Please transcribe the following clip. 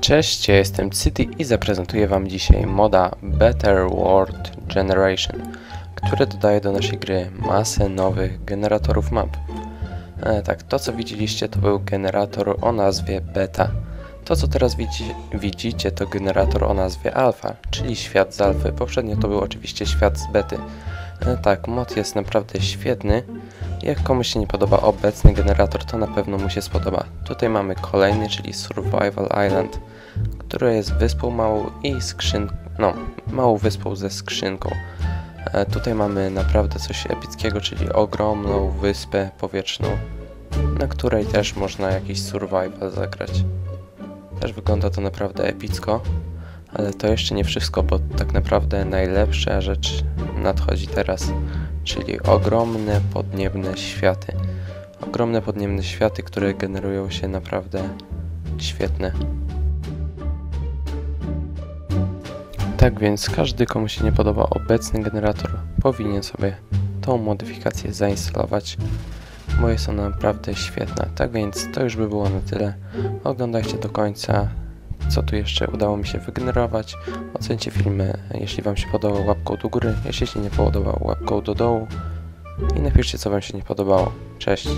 Cześć, ja jestem City i zaprezentuję Wam dzisiaj moda Better World Generation, który dodaje do naszej gry masę nowych generatorów map. E, tak, to co widzieliście to był generator o nazwie Beta. To co teraz widzi, widzicie to generator o nazwie Alpha, czyli świat z Alfy. Poprzednio to był oczywiście świat z Bety. E, tak, mod jest naprawdę świetny. Jak komuś się nie podoba obecny generator, to na pewno mu się spodoba. Tutaj mamy kolejny, czyli Survival Island, który jest wyspą małą i skrzyn... no, małą wyspą ze skrzynką. E, tutaj mamy naprawdę coś epickiego, czyli ogromną wyspę powietrzną, na której też można jakiś survival zagrać. Też wygląda to naprawdę epicko, ale to jeszcze nie wszystko, bo tak naprawdę najlepsza rzecz nadchodzi teraz, czyli ogromne podniebne światy. Ogromne podniebne światy, które generują się naprawdę świetne. Tak więc każdy, komu się nie podoba obecny generator, powinien sobie tą modyfikację zainstalować, bo jest ona naprawdę świetna. Tak więc to już by było na tyle. Oglądajcie do końca, co tu jeszcze udało mi się wygenerować. Ocencie filmy, jeśli Wam się podobał łapką do góry, jeśli się nie podobał łapką do dołu i napiszcie co Wam się nie podobało. Cześć!